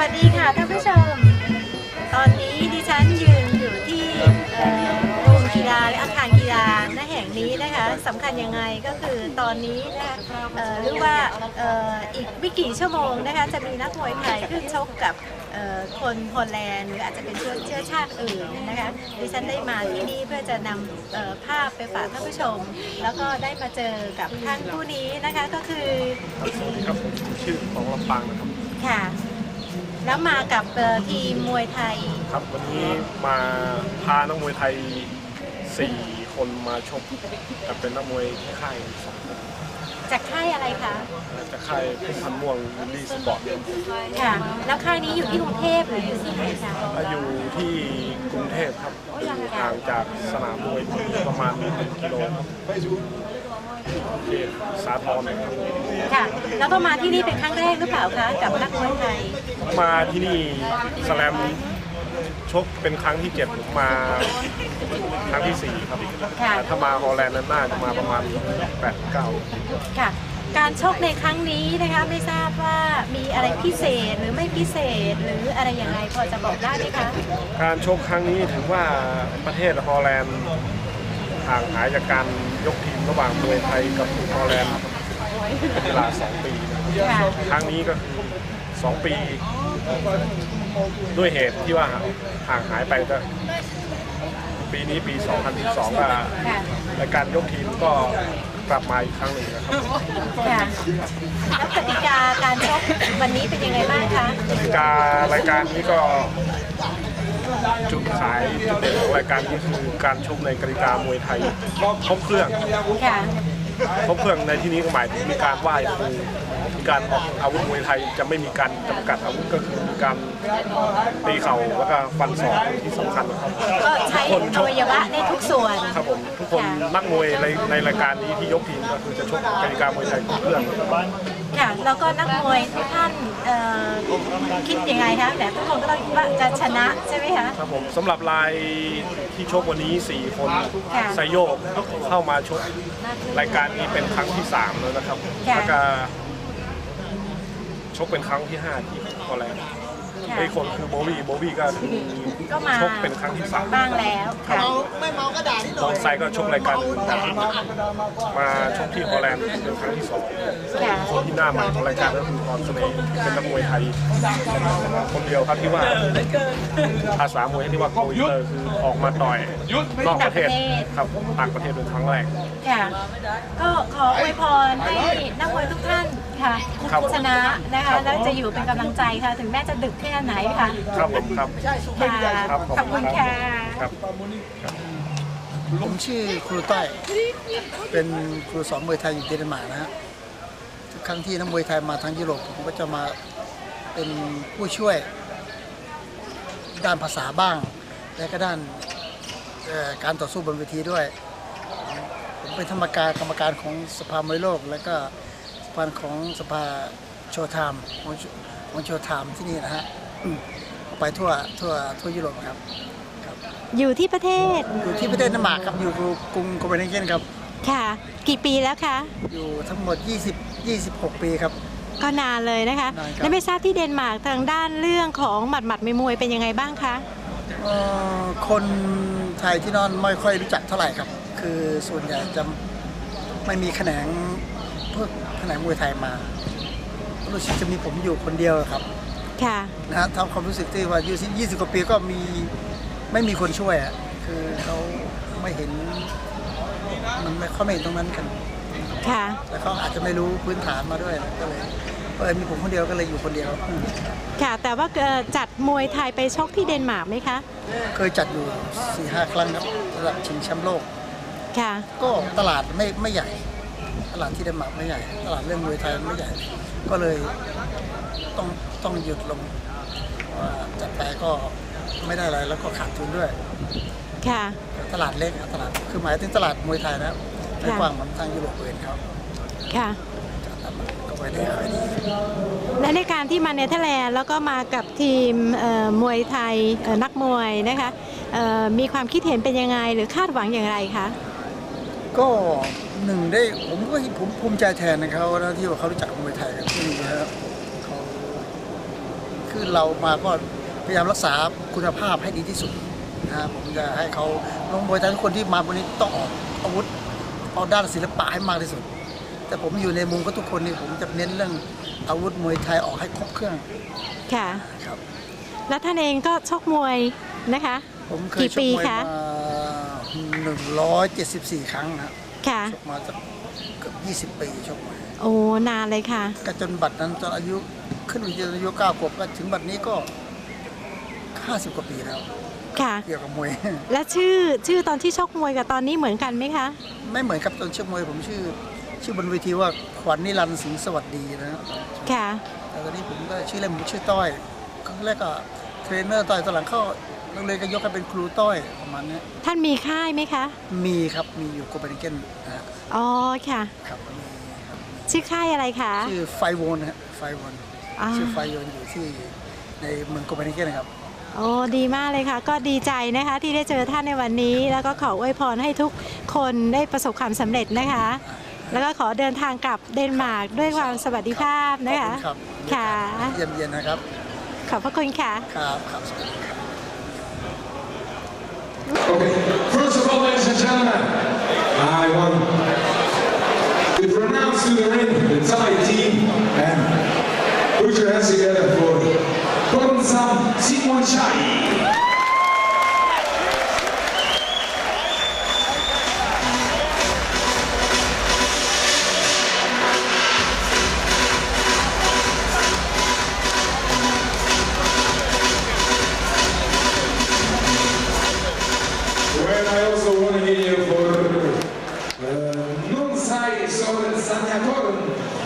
วัสดีค่ะท่านผู้ชม ตอนนี้ดิฉันยืนอยู่ที่โรงกีฬาหรืออาคารกีฬาณแห่งนี้นะคะสำคัญยังไงก็คือตอนนี้นะคะหรือว่าอีกไม่กี่ชั่วโมงนะคะจะมีนักมวยไทยขึ้นชกกับคนโลแลนด์หรืออาจจะเป็นเชื้อชาติอื่นนะคะดิฉันได้มาที่นี่เพื่อจะนำภาพไปฝากท่านผู้ชม แล้วก็ได้มาเจอกับท่านผู้นี้นะคะก็คือครับชื่อของลำปางนะครับค่ะ แล้วมากับเอ่อทีมมวยไทย ครับวันนี้มาพานักมวยไทย 4 คนมาชกแต่เป็นนักมวยที่ค่ายสองคนจากค่ายอะไรคะจากค่ายพุ่มพันธุ์ม่วงวิลลี่สปอร์ตค่ะ แล้วค่ายนี้อยู่ที่กรุงเทพหรืออยู่ที่ไหนคะอยู่ที่กรุงเทพครับห่างจากสนามมวยประมาณ1กิโลครับเขต สาทรนะครับค่ะ แล้วก็มาที่นี่เป็นครั้งแรกหรือเปล่าคะกับนักมวยไทย มาที่นี่สแลมชกเป็นครั้งที่7ผมมาครั้งที่4ครับค่ะ แต่ถ้ามาฮอลแลนด์นั้นน่าจะมาประมาณ8-9ค่ะ การชกในครั้งนี้นะคะไม่ทราบว่ามีอะไรพิเศษหรือไม่พิเศษหรืออะไรอย่างไรพอจะบอกได้ไหมคะ การชกครั้งนี้ถือว่าประเทศฮอลแลนด์ห่างหายจากการ ยกทีมระหว่างมวยไทยกับฮอลแลนด์เป็นเวลา2ปีนะครับค่ะครั้งนี้ก็คือ2ปี ด้วยเหตุที่ว่าห่างหายไปก็ปีนี้ปี 2012ก็ค่ะรายการยกทีมก็กลับมาอีกครั้งหนึ่งนะครับค่ะแล้วกติกาการชกวันนี้เป็นยังไงบ้างคะกติการายการนี้ก็ จุดขายจุดเด่นของรายการนี้คือการชกในกติกามวยไทยครบเครื่องค่ะ ครบเครื่องในที่นี้ก็หมายถึงมีการไหว้ครูมี การออกอาวุธมวยไทยจะไม่มีการจำกัดอาวุธก็คือมีการตีเข่าแล้วก็ฟันศอกที่สำคัญนะครับ ก็ใช้อวัยวะได้ทุกส่วน ครับผมทุกคนนักมวยในในรายการนี้ที่ยกทีมก็คือจะชกกติกามวยไทยครบเครื่อง ค่ะแล้วก็นักมวยทุกท่านเอ่อคิดยังไงคะแต่ทุกคนก็ต้องคิดว่าจะชนะใช่ไหมคะ ครับผมสำหรับรายที่ชกวันนี้ 4 คนค่ะ ไซโยกเข้ามาชกรายการนี้เป็นครั้งที่ 3 แล้วนะครับ ค่ะ แล้วก็ ชกเป็นครั้งที่5ที่ฮอลแลนด์ค่ะไอ้คนคือโบวี่โบวี่ก็คือก็มาชกเป็นครั้งที่สามบ้างแล้วค่ะน้องไซก็ชกรายการอื่นแต่มาชกที่ฮอลแลนด์เป็นครั้งที่สองค่ะคนที่หน้าใหม่ของรายการก็คือพรเสน่ห์เป็นนักมวยไทย คนเดียวครับที่ว่าภาษามวยที่ว่าโกอินเตอร์คือออกมาต่อยนอกประเทศครับต่างประเทศเป็นครั้งแรกค่ะก็ขออวยพรให้นักมวยทุกท่าน ค่ะครับชนะนะครัคะบแล้วจะอยู่เป็นกำลังใจค่ะ ถึงแม้จะดึกแค่ไหนค่ะครับผมครับค่ะครับขอบคุณค่ะครับผมชื่อครูต้อยเป็นครูสอนมวยไทยอยู่เดนมาร์กนะฮะทุกครั้งที่นักมวยไทยมาทางยุโรปผมก็จะมาเป็นผู้ช่วย ด้านภาษาบ้าง และก็ด้านเอ่อการต่อสู้บนเวทีด้วย ผมเป็นธรรมการกรรมการของสภามวยโลกและก็ สภาของสภาโชว์ไทม์ของของโชว์ไทม์ที่นี่นะฮะอืมไปทั่วทั่วทั่วยุโรปครับ อยู่ที่ประเทศ อยู่ที่ประเทศเดนมาร์กครับอยู่กรุงโคเปนเฮเกนครับค่ะ กี่ปีแล้วคะ อยู่ทั้งหมด 20 26 ปีครับ ก็นานเลยนะคะนานครับและไม่ทราบที่เดนมาร์กทางด้านเรื่องของหมัดหมัดมวยเป็นยังไงบ้างคะเอ่อคนไทยที่นอนไม่ค่อยรู้จักเท่าไหร่ครับ คือส่วนใหญ่จะไม่มีแขนงพวก แขนงมวยไทยมารู้สึกจะมีผมอยู่คนเดียวครับ ค่ะ นะฮะทำความรู้สึกที่ว่าอายุ20กว่าปีก็มีไม่มีคนช่วยอะคือเขาไม่เห็นมันไม่เขาไม่เห็นตรงนั้นกัน ค่ะ แล้วเขาอาจจะไม่รู้พื้นฐานมาด้วยก็เลยเออมีผมคนเดียวก็เลยอยู่คนเดียวอืมค่ะ แต่ว่าเอ่อจัดมวยไทยไปชกที่เดนมาร์กไหมคะ เคยจัดอยู่4ีหครั้งครับระดับชิงแชมป์โลก ค่ะ ก็ตลาดไม่ไม่ใหญ่ ตลาดที่เดนมาร์กไม่ใหญ่ ตลาดเรื่องมวยไทยไม่ใหญ่ ก็เลยต้องต้องหยุดลงว่าจัดไปก็ไม่ได้อะไรแล้วก็ขาดทุนด้วย ค่ะ ตลาดเล็กอะตลาดคือหมายถึงตลาดมวยไทยนะครับไม่ค่ะกว้างเหมือนทางยุโรปอื่นเขาค่ะจัดตามมาก็ไปได้ขายดีและในการที่มาเนเธอร์แลนด์แล้วก็มากับทีมเอ่อมวยไทยเอ่อนักมวยนะคะเอ่อมีความคิดเห็นเป็นยังไงหรือคาดหวังอย่างไรคะ ก็ หนึ่งได้ผมก็ผมภูมิใจแทนนะครับนะที่ว่าเขารู้จักมวยไทยกันที่นี่นะครับเขาคือเรามาก็พยายามรักษาคุณภาพให้ดีที่สุดนะครับผมจะให้เขาลงมวยไทยทุกคนที่มาวันนี้ต้องออกอาวุธเอาด้านศิลปะให้มากที่สุด แต่ผมอยู่ในมุมก็ทุกคนนี่ผมจะเน้นเรื่องอาวุธมวยไทยออกให้ครบเครื่องค่ะครับแล้วท่านเองก็ชกมวยนะคะ ผมเคยกี่ชกปีมวยคะมา174 ครั้งนะครับ ค่ะชกมาสักเกือบ20 ปีชกมวยโอ้นานเลยค่ะ ก็จนบัตรนั้นจนอายุขึ้นไปจนอายุ9ขวบก็ถึงบัตรนี้ก็ 50 กว่าปีแล้ว ค่ะ เกี่ยวกับมวย และชื่อชื่อตอนที่ชกมวยกับตอนนี้เหมือนกันไหมคะ ไม่เหมือนกับตอนชกมวยผมชื่อ ชื่อบนเวทีว่าขวัญนิรันดร์สิงห์สวัสดีนะครับค่ะแต่ตอนนี้ผมก็ชื่อเล่นผมชื่อต้อยครั้งแรกก็เทรนเนอร์ต้อยตอนหลังเข้า โรงเรียนก็ยกให้เป็นครูต้อยประมาณเนี้ยท่านมีค่ายไหมคะ มีครับมีอยู่โคเปนเฮเกนนะฮะอ๋อค่ะ ครับมีครับชื่อค่ายอะไรคะ ชื่อไฟโวนนะฮะไฟโวนอ่า ชื่อไฟโวนอยู่ที่ในเมืองโคเปนเฮเกนนะครับ โอ้ดีมากเลยค่ะ ก็ดีใจนะคะที่ได้เจอท่านในวันนี้ แล้วก็ขออวยพรให้ทุกคนได้ประสบความสำเร็จนะคะ แล้วก็ขอเดินทางกลับเดนมาร์กด้วยความสวัสดิภาพขอบนะคะคุณครับค่ะ เยี่ยมเยียนนะครับ ขอบพระคุณค่ะ ครับครับสวัสดีครับ Okay, first of all, ladies and gentlemen, I want to pronounce to the ring the Thai team and put your hands together for Konsam Simon Chai. até agora ou?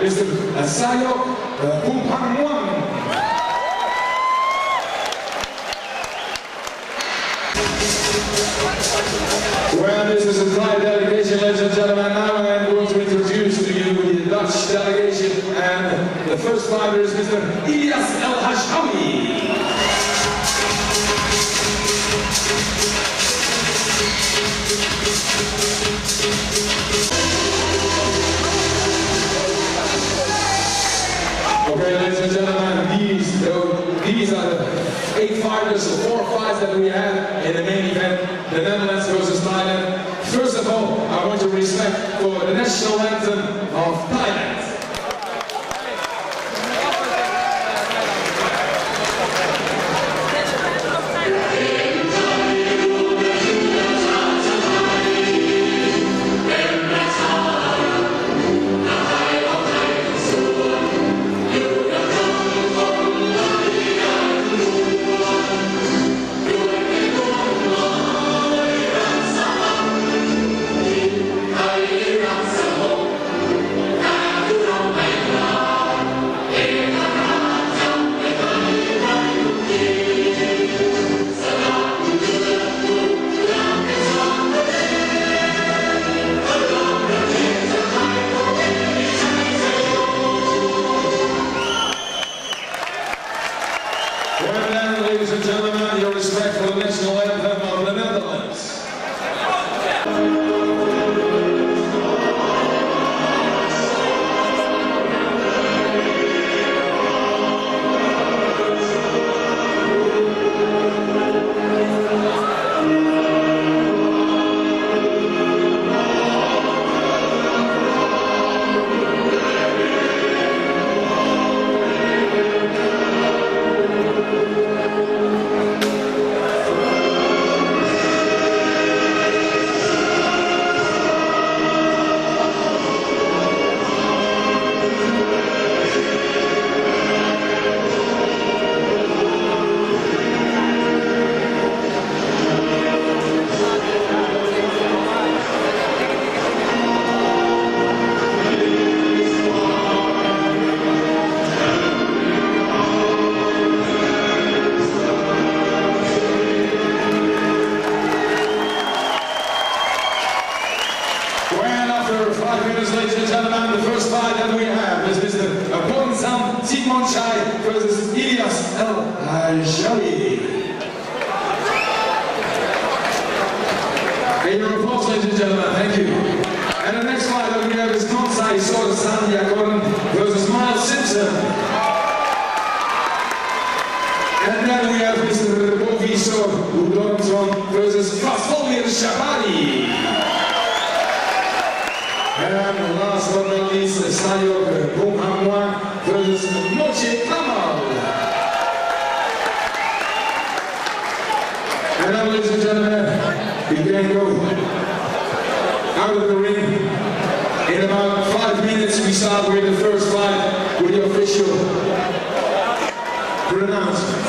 Gentlemen, Mr. Sayok uh, Pumpangwang. Well, this is a Thai delegation, ladies and gentlemen. Now I'm going to introduce to you the Dutch delegation. And the first fighter is Mr. Ilyas El Hashawi. Respect for the national anthem of Thailand. And gentlemen, thank you. And the next fight that we have is versus Miles Simpson. And then we have Mr. Sor versus. And last but not least, versus Mochi Kamal. And now, ladies and gentlemen, we can go out of the ring. In about five minutes, we start with the first fight with the official pronouncement.